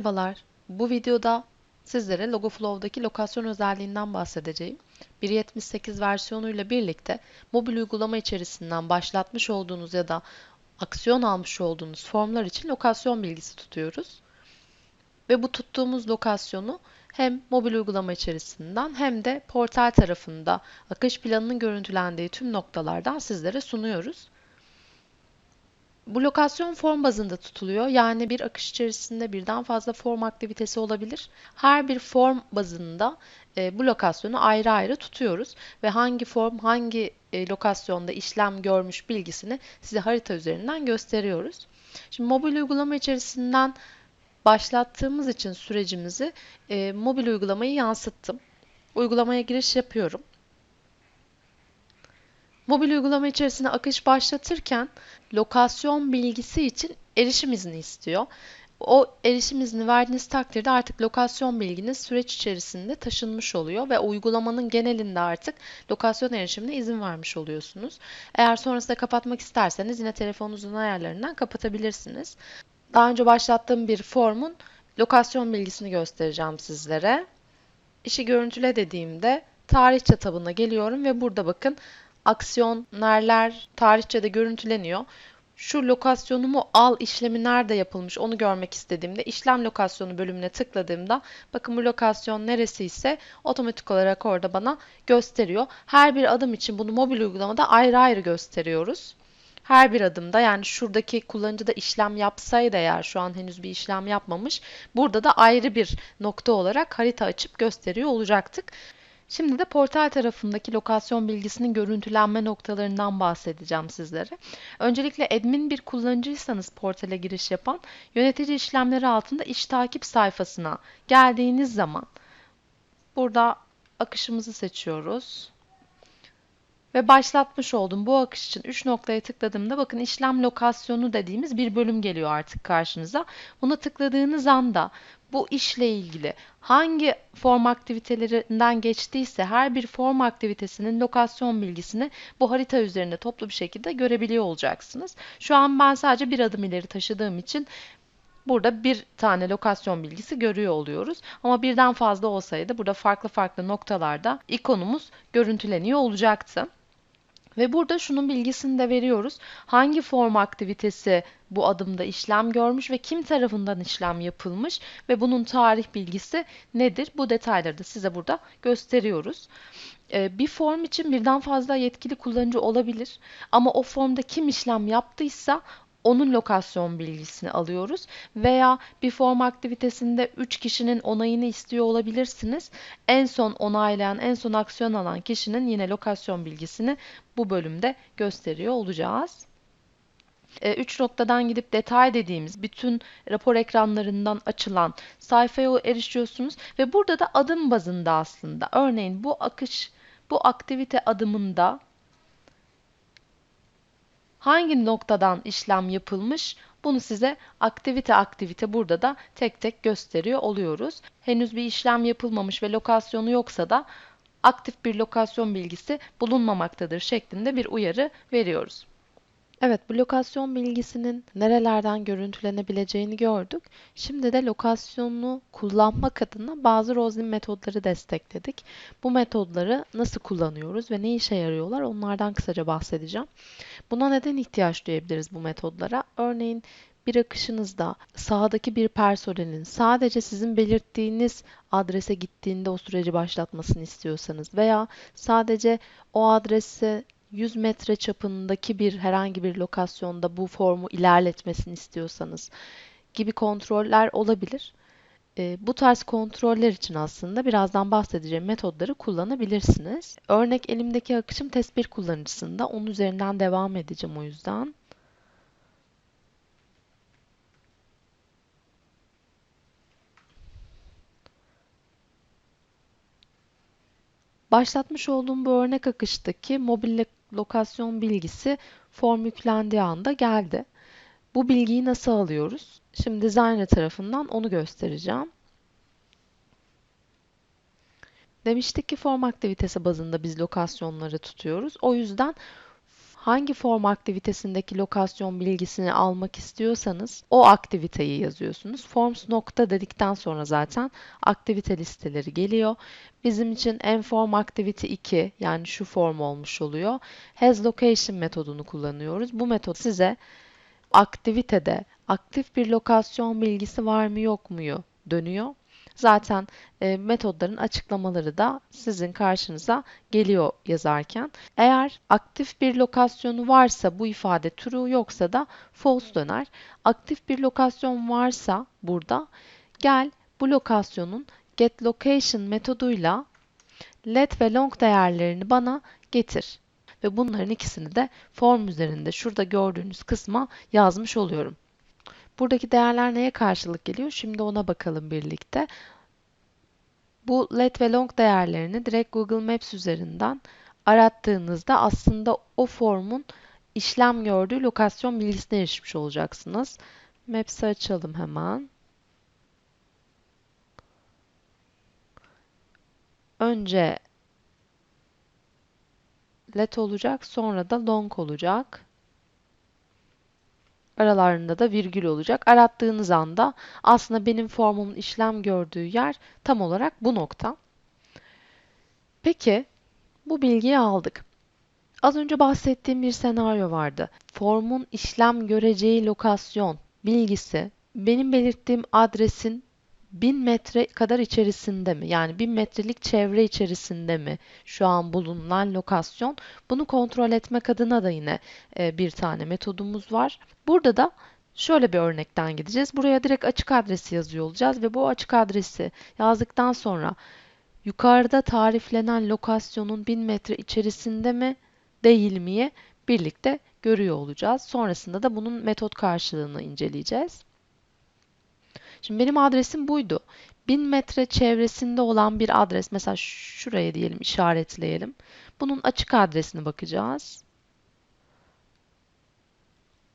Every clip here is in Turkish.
Merhabalar. Bu videoda sizlere LogoFlow'daki lokasyon özelliğinden bahsedeceğim. 1.78 versiyonuyla birlikte mobil uygulama içerisinden başlatmış olduğunuz ya da aksiyon almış olduğunuz formlar için lokasyon bilgisi tutuyoruz. Ve bu tuttuğumuz lokasyonu hem mobil uygulama içerisinden hem de portal tarafında akış planının görüntülendiği tüm noktalardan sizlere sunuyoruz. Bu lokasyon form bazında tutuluyor. Yani bir akış içerisinde birden fazla form aktivitesi olabilir. Her bir form bazında e, bu lokasyonu ayrı ayrı tutuyoruz ve hangi form hangi e, lokasyonda işlem görmüş bilgisini size harita üzerinden gösteriyoruz. Şimdi mobil uygulama içerisinden başlattığımız için sürecimizi e, mobil uygulamayı yansıttım. Uygulamaya giriş yapıyorum. Mobil uygulama içerisinde akış başlatırken lokasyon bilgisi için erişim izni istiyor. O erişim izni verdiğiniz takdirde artık lokasyon bilginiz süreç içerisinde taşınmış oluyor ve uygulamanın genelinde artık lokasyon erişimine izin vermiş oluyorsunuz. Eğer sonrasında kapatmak isterseniz yine telefonunuzun ayarlarından kapatabilirsiniz. Daha önce başlattığım bir formun lokasyon bilgisini göstereceğim sizlere. İşi görüntüle dediğimde tarihçe tabına geliyorum ve burada bakın aksiyon nereler tarihçede görüntüleniyor. Şu lokasyonumu al işlemi nerede yapılmış onu görmek istediğimde işlem lokasyonu bölümüne tıkladığımda bakın bu lokasyon neresi ise otomatik olarak orada bana gösteriyor. Her bir adım için bunu mobil uygulamada ayrı ayrı gösteriyoruz. Her bir adımda yani şuradaki kullanıcı da işlem yapsaydı eğer şu an henüz bir işlem yapmamış burada da ayrı bir nokta olarak harita açıp gösteriyor olacaktık. Şimdi de portal tarafındaki lokasyon bilgisinin görüntülenme noktalarından bahsedeceğim sizlere. Öncelikle admin bir kullanıcıysanız portale giriş yapan, yönetici işlemleri altında iş takip sayfasına geldiğiniz zaman burada akışımızı seçiyoruz. Ve başlatmış oldum. Bu akış için 3 noktaya tıkladığımda bakın işlem lokasyonu dediğimiz bir bölüm geliyor artık karşınıza. Buna tıkladığınız anda bu işle ilgili hangi form aktivitelerinden geçtiyse her bir form aktivitesinin lokasyon bilgisini bu harita üzerinde toplu bir şekilde görebiliyor olacaksınız. Şu an ben sadece bir adım ileri taşıdığım için burada bir tane lokasyon bilgisi görüyor oluyoruz. Ama birden fazla olsaydı burada farklı farklı noktalarda ikonumuz görüntüleniyor olacaktı. Ve burada şunun bilgisini de veriyoruz. Hangi form aktivitesi bu adımda işlem görmüş ve kim tarafından işlem yapılmış ve bunun tarih bilgisi nedir? Bu detayları da size burada gösteriyoruz. Ee, bir form için birden fazla yetkili kullanıcı olabilir ama o formda kim işlem yaptıysa onun lokasyon bilgisini alıyoruz veya bir form aktivitesinde 3 kişinin onayını istiyor olabilirsiniz. En son onaylayan, en son aksiyon alan kişinin yine lokasyon bilgisini bu bölümde gösteriyor olacağız. 3 e, noktadan gidip detay dediğimiz bütün rapor ekranlarından açılan sayfaya erişiyorsunuz ve burada da adım bazında aslında örneğin bu akış bu aktivite adımında hangi noktadan işlem yapılmış bunu size aktivite aktivite burada da tek tek gösteriyor oluyoruz. Henüz bir işlem yapılmamış ve lokasyonu yoksa da aktif bir lokasyon bilgisi bulunmamaktadır şeklinde bir uyarı veriyoruz. Evet, bu lokasyon bilgisinin nerelerden görüntülenebileceğini gördük. Şimdi de lokasyonu kullanmak adına bazı Roslin metodları destekledik. Bu metodları nasıl kullanıyoruz ve ne işe yarıyorlar onlardan kısaca bahsedeceğim. Buna neden ihtiyaç duyabiliriz bu metodlara? Örneğin bir akışınızda sağdaki bir personelin sadece sizin belirttiğiniz adrese gittiğinde o süreci başlatmasını istiyorsanız veya sadece o adrese 100 metre çapındaki bir herhangi bir lokasyonda bu formu ilerletmesini istiyorsanız gibi kontroller olabilir. E, bu tarz kontroller için aslında birazdan bahsedeceğim metodları kullanabilirsiniz. Örnek elimdeki akışım test 1 kullanıcısında. Onun üzerinden devam edeceğim o yüzden. Başlatmış olduğum bu örnek akıştaki mobil lokasyon bilgisi form yüklendiği anda geldi. Bu bilgiyi nasıl alıyoruz? Şimdi designer tarafından onu göstereceğim. Demiştik ki form aktivitesi bazında biz lokasyonları tutuyoruz. O yüzden hangi form aktivitesindeki lokasyon bilgisini almak istiyorsanız o aktiviteyi yazıyorsunuz. Forms nokta dedikten sonra zaten aktivite listeleri geliyor. Bizim için enform activity 2 yani şu form olmuş oluyor. Has location metodunu kullanıyoruz. Bu metot size aktivitede aktif bir lokasyon bilgisi var mı yok mu dönüyor. Zaten e, metodların açıklamaları da sizin karşınıza geliyor yazarken. Eğer aktif bir lokasyonu varsa bu ifade true yoksa da false döner. Aktif bir lokasyon varsa burada gel bu lokasyonun getLocation metoduyla let ve long değerlerini bana getir. Ve bunların ikisini de form üzerinde şurada gördüğünüz kısma yazmış oluyorum. Buradaki değerler neye karşılık geliyor? Şimdi ona bakalım birlikte. Bu let ve long değerlerini direkt Google Maps üzerinden arattığınızda aslında o formun işlem gördüğü lokasyon bilgisine erişmiş olacaksınız. Maps'i açalım hemen. Önce let olacak, sonra da long olacak. Aralarında da virgül olacak. Arattığınız anda aslında benim formumun işlem gördüğü yer tam olarak bu nokta. Peki bu bilgiyi aldık. Az önce bahsettiğim bir senaryo vardı. Formun işlem göreceği lokasyon bilgisi benim belirttiğim adresin 1000 metre kadar içerisinde mi? Yani 1000 metrelik çevre içerisinde mi şu an bulunan lokasyon? Bunu kontrol etmek adına da yine e, bir tane metodumuz var. Burada da şöyle bir örnekten gideceğiz. Buraya direkt açık adresi yazıyor olacağız ve bu açık adresi yazdıktan sonra yukarıda tariflenen lokasyonun 1000 metre içerisinde mi değil miye birlikte görüyor olacağız. Sonrasında da bunun metot karşılığını inceleyeceğiz. Şimdi benim adresim buydu. 1000 metre çevresinde olan bir adres, mesela şuraya diyelim işaretleyelim. Bunun açık adresine bakacağız.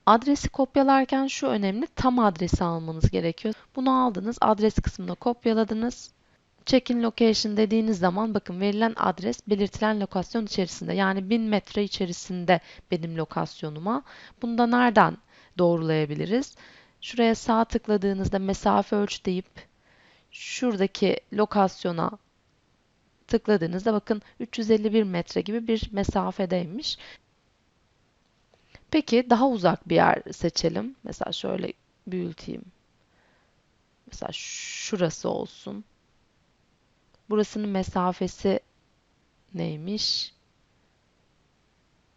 Adresi kopyalarken şu önemli, tam adresi almanız gerekiyor. Bunu aldınız, adres kısmına kopyaladınız. Check-in location dediğiniz zaman bakın verilen adres belirtilen lokasyon içerisinde. Yani 1000 metre içerisinde benim lokasyonuma. Bunu da nereden doğrulayabiliriz? Şuraya sağ tıkladığınızda mesafe ölç deyip şuradaki lokasyona tıkladığınızda bakın 351 metre gibi bir mesafedeymiş. Peki daha uzak bir yer seçelim. Mesela şöyle büyüteyim. Mesela şurası olsun. Burasının mesafesi neymiş?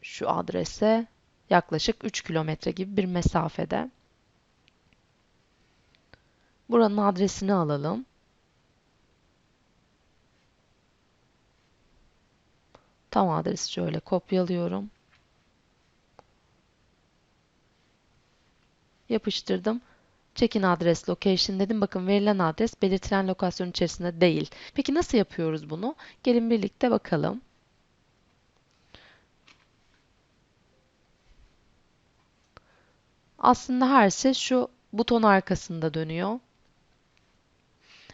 Şu adrese yaklaşık 3 kilometre gibi bir mesafede. Buranın adresini alalım. Tam adresi şöyle kopyalıyorum. Yapıştırdım. Check-in adres location dedim. Bakın verilen adres belirtilen lokasyon içerisinde değil. Peki nasıl yapıyoruz bunu? Gelin birlikte bakalım. Aslında her şey şu buton arkasında dönüyor.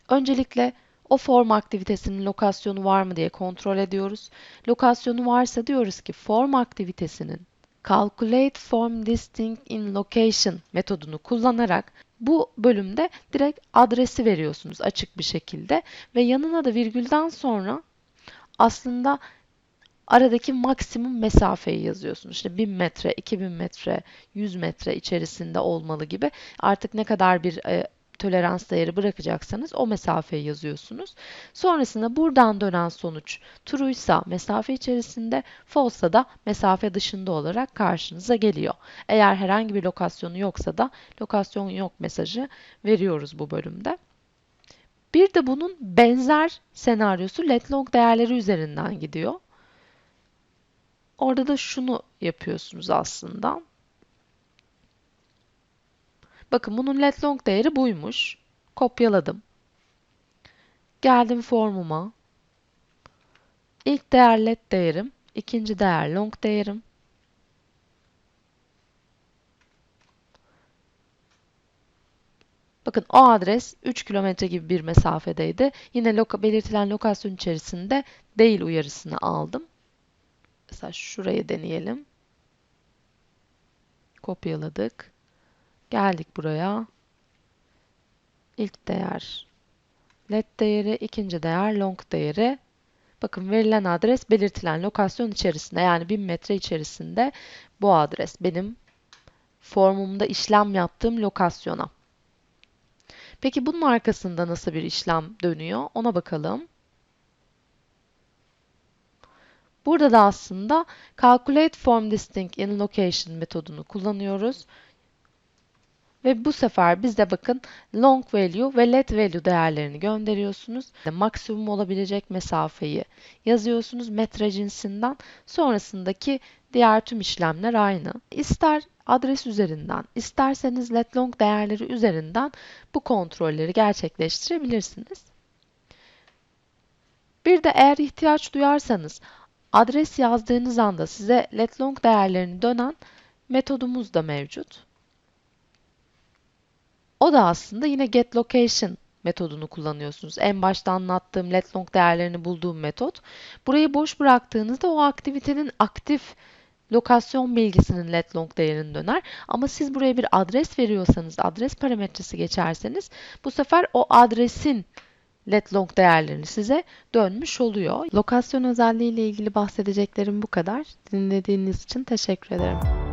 Öncelikle o form aktivitesinin lokasyonu var mı diye kontrol ediyoruz. Lokasyonu varsa diyoruz ki form aktivitesinin calculate form distinct in location metodunu kullanarak bu bölümde direkt adresi veriyorsunuz açık bir şekilde ve yanına da virgülden sonra aslında aradaki maksimum mesafeyi yazıyorsunuz. İşte 1000 metre, 2000 metre, 100 metre içerisinde olmalı gibi. Artık ne kadar bir e, tolerans değeri bırakacaksanız o mesafeyi yazıyorsunuz. Sonrasında buradan dönen sonuç true'ysa mesafe içerisinde, false'sa da mesafe dışında olarak karşınıza geliyor. Eğer herhangi bir lokasyonu yoksa da lokasyon yok mesajı veriyoruz bu bölümde. Bir de bunun benzer senaryosu let long değerleri üzerinden gidiyor. Orada da şunu yapıyorsunuz aslında. Bakın bunun let long değeri buymuş. Kopyaladım. Geldim formuma. İlk değer let değerim, ikinci değer long değerim. Bakın o adres 3 kilometre gibi bir mesafedeydi. Yine loka, belirtilen lokasyon içerisinde değil uyarısını aldım. Mesela şurayı deneyelim. Kopyaladık. Geldik buraya. İlk değer let değeri, ikinci değer long değeri. Bakın verilen adres belirtilen lokasyon içerisinde yani 1000 metre içerisinde bu adres benim formumda işlem yaptığım lokasyona. Peki bunun arkasında nasıl bir işlem dönüyor ona bakalım. Burada da aslında calculate form distinct in location metodunu kullanıyoruz. Ve bu sefer bizde bakın long value ve let value değerlerini gönderiyorsunuz. Maksimum olabilecek mesafeyi yazıyorsunuz metre cinsinden. Sonrasındaki diğer tüm işlemler aynı. İster adres üzerinden, isterseniz let long değerleri üzerinden bu kontrolleri gerçekleştirebilirsiniz. Bir de eğer ihtiyaç duyarsanız adres yazdığınız anda size let long değerlerini dönen metodumuz da mevcut. O da aslında yine getLocation metodunu kullanıyorsunuz. En başta anlattığım letLong değerlerini bulduğum metot. Burayı boş bıraktığınızda o aktivitenin aktif lokasyon bilgisinin letLong değerini döner. Ama siz buraya bir adres veriyorsanız, adres parametresi geçerseniz bu sefer o adresin letLong değerlerini size dönmüş oluyor. Lokasyon özelliği ile ilgili bahsedeceklerim bu kadar. Dinlediğiniz için teşekkür ederim.